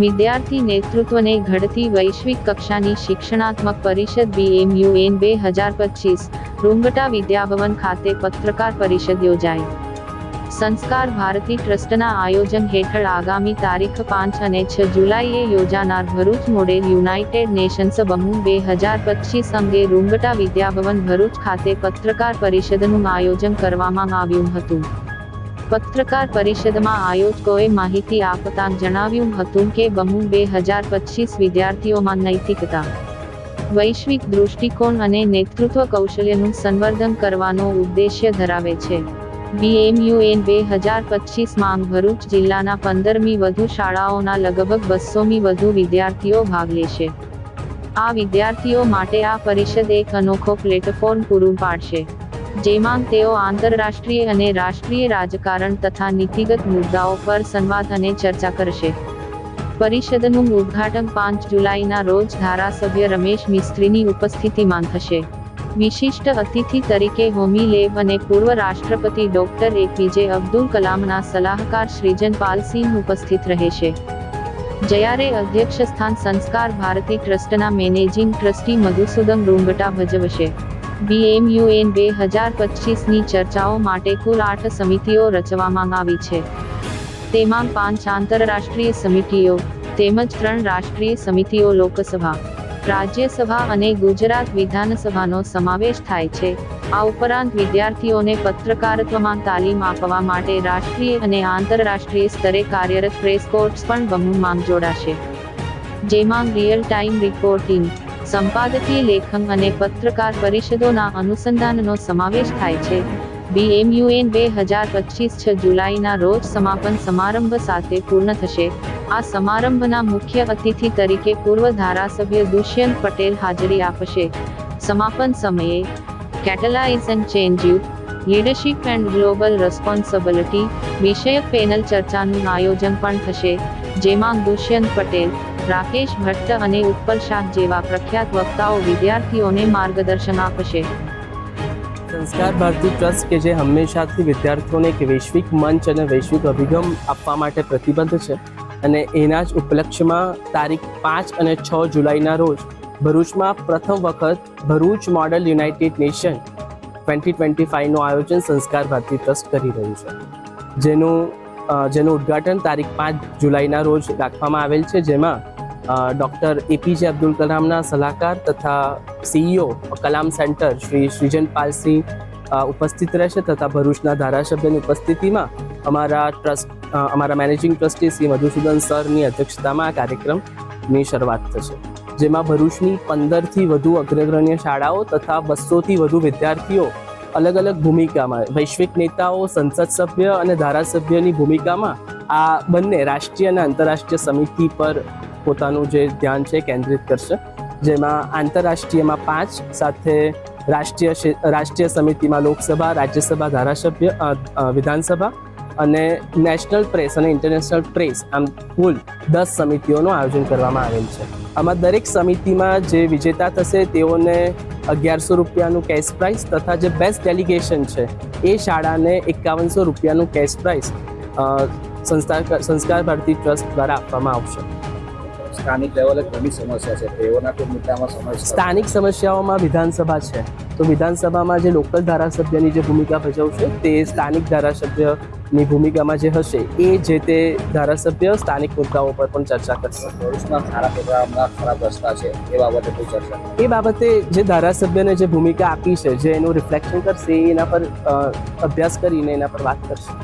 વિદ્યાર્થી નેતૃત્વને ઘડતી વૈશ્વિક કક્ષાની શિક્ષણાત્મક પરિષદ બીએમયુએન બે હજાર પચીસ, રૂંગટા વિદ્યાભવન ખાતે પત્રકાર પરિષદ યોજાઈ. સંસ્કાર ભારતી ટ્રસ્ટના આયોજન હેઠળ આગામી તારીખ પાંચ અને છ જુલાઈએ યોજાનાર ભરૂચ મોડેલ યુનાઇટેડ નેશન્સ બમુ બે હજાર પચીસ અંગે રૂંગટા વિદ્યાભવન ભરૂચ ખાતે પત્રકાર પરિષદનું આયોજન કરવામાં આવ્યું હતું. પત્રકાર પરિષદમાં આયોજકોએ માહિતી આપતા જણાવ્યું હતું કે બમુ બે હજાર પચીસ વિદ્યાર્થીઓમાં નૈતિકતા, વૈશ્વિક દૃષ્ટિકોણ અને નેતૃત્વ કૌશલ્યનું સંવર્ધન કરવાનો ઉદ્દેશ્ય ધરાવે છે. બીએમયુએન બે હજાર પચીસમાં ભરૂચ જિલ્લાના પંદરમી વધુ શાળાઓના લગભગ બસોમી વધુ વિદ્યાર્થીઓ ભાગ લેશે. આ વિદ્યાર્થીઓ માટે આ પરિષદ એક અનોખો પ્લેટફોર્મ પૂરું પાડશે. જેમાં તેઓ આંતરરાષ્ટ્રીય અને રાષ્ટ્રીય રાજકારણ તથા નીતિગત મુદ્દાઓ પર સંવાદ અને ચર્ચા કરશે. પરિષદનું ઉદ્ઘાટન પાંચ જુલાઈના રોજ ધારાસભ્ય રમેશ મિસ્ત્રીની ઉપસ્થિતિમાં થશે. વિશિષ્ટ અતિથિ તરીકે હોમી લેબ અને પૂર્વ રાષ્ટ્રપતિ ડોક્ટર એપીજે અબ્દુલ કલામના સલાહકાર શ્રીજન પાલસિંહ ઉપસ્થિત રહેશે. જયારે અધ્યક્ષ સ્થાન સંસ્કાર ભારતી ટ્રસ્ટના મેનેજિંગ ટ્રસ્ટી મધુસૂદન રૂંગટા ભજવશે. બીએમયુએન બે હજાર પચીસની ચર્ચાઓ માટે કુલ આઠ સમિતિઓ રચવામાં આવી છે. તેમાં પાંચ આંતરરાષ્ટ્રીય સમિતિઓ, તેમજ ત્રણ રાષ્ટ્રીય સમિતિઓ લોકસભા, રાજ્યસભા અને ગુજરાત વિધાનસભાનો સમાવેશ થાય છે. આ ઉપરાંત વિદ્યાર્થીઓને પત્રકારત્વમાં તાલીમ આપવા માટે રાષ્ટ્રીય અને આંતરરાષ્ટ્રીય સ્તરે કાર્યરત પ્રેસ કોર્ટ્સ પણ બહુમાં જોડાશે. જેમાં રિયલ ટાઈમ રિપોર્ટિંગ સંપાદકીય લેખન અને પત્રકાર પરિષદોના અનુસંધાનનો સમાવેશ થાય છે. બીએમયુએન બે હજાર પચીસ છ જુલાઈના રોજ સમાપન સમારંભ સાથે પૂર્ણ થશે. આ સમારંભના મુખ્ય અતિથિ તરીકે પૂર્વ ધારાસભ્ય દુષ્યંત પટેલ હાજરી આપશે. સમાપન સમયે catalyse and change you leadership and global responsibility વિષયક પેનલ ચર્ચાનું આયોજન પણ થશે. જેમાં દુષ્યંત પટેલ રાકેશ ભટ્ટ અને ઉત્પલ શાહ જેવા પ્રખ્યાત વક્તાઓ વિદ્યાર્થીઓને માર્ગદર્શન આપશે. સંસ્કાર ભારતી ટ્રસ્ટ કે જે હંમેશાથી વિદ્યાર્થીઓને એક વૈશ્વિક મંચ અને વૈશ્વિક અભિગમ આપવા માટે પ્રતિબદ્ધ છે અને એના જ ઉપલક્ષ્યમાં તારીખ પાંચ અને છ જુલાઈના રોજ ભરૂચમાં પ્રથમ વખત Bharuch model united nation twenty twenty ફાઇવનું આયોજન સંસ્કાર ભારતી ટ્રસ્ટ કરી રહ્યું છે. જેનું જેનું ઉદ્ઘાટન તારીખ પાંચ જુલાઈના રોજ રાખવામાં આવેલ છે, જેમાં ડૉક્ટર એપીજે અબ્દુલ કલામના સલાહકાર તથા સીઈઓ કલામ સેન્ટર શ્રી શ્રીજન પાલસિંહ ઉપસ્થિત રહેશે તથા ભરૂચના ધારાસભ્યની ઉપસ્થિતિમાં અમારા ટ્રસ્ટ અમારા મેનેજિંગ ટ્રસ્ટી શ્રી મધુસૂદન સરની અધ્યક્ષતામાં આ કાર્યક્રમની શરૂઆત થશે, જેમાં ભરૂચની પંદરથી વધુ અગ્રગણ્ય શાળાઓ તથા બસોથી વધુ વિદ્યાર્થીઓ અલગ અલગ ભૂમિકામાં, વૈશ્વિક નેતાઓ, સંસદ સભ્ય અને ધારાસભ્યની ભૂમિકામાં આ બંને રાષ્ટ્રીય અને આંતરરાષ્ટ્રીય સમિતિ પર પોતાનું જે ધ્યાન છે કેન્દ્રિત કરશે. જેમાં આંતરરાષ્ટ્રીયમાં પાંચ, સાથે રાષ્ટ્રીય રાષ્ટ્રીય સમિતિમાં લોકસભા, રાજ્યસભા, ધારાસભ્ય વિધાનસભા અને નેશનલ પ્રેસ અને ઇન્ટરનેશનલ પ્રેસ, આમ કુલ દસ સમિતિઓનું આયોજન કરવામાં આવેલ છે. આમાં દરેક સમિતિમાં જે વિજેતા થશે તેઓને અગિયારસો રૂપિયાનું કેશ પ્રાઇઝ તથા જે બેસ્ટ ડેલિગેશન છે એ શાળાને એકાવનસો રૂપિયાનું કેશ પ્રાઇઝ સંસ્કાર સંસ્કાર ભારતી ટ્રસ્ટ દ્વારા આપવામાં આવશે. સ્થાનિક લેવલે ઘણી સમસ્યા છે. તેઓના કોઈ મુદ્દામાં સમસ્યા સ્થાનિક સમસ્યાઓમાં વિધાનસભા છે. તો વિધાનસભામાં જે લોકલ ધારાસભ્યની જે ભૂમિકા ભજવશે તે સ્થાનિક ધારાસભ્યની ભૂમિકામાં જે હશે એ જે તે ધારાસભ્ય સ્થાનિક મુદ્દાઓ પર પણ ચર્ચા કરશે. ભરૂચમાં સારા પ્રોગ્રામના ખરાબ રસ્તા છે એ બાબતે કોઈ ચર્ચા એ બાબતે જે ધારાસભ્યને જે ભૂમિકા આપી છે જે એનું રિફ્લેક્શન કરશે એના પર અભ્યાસ કરીને એના પર વાત કરશે.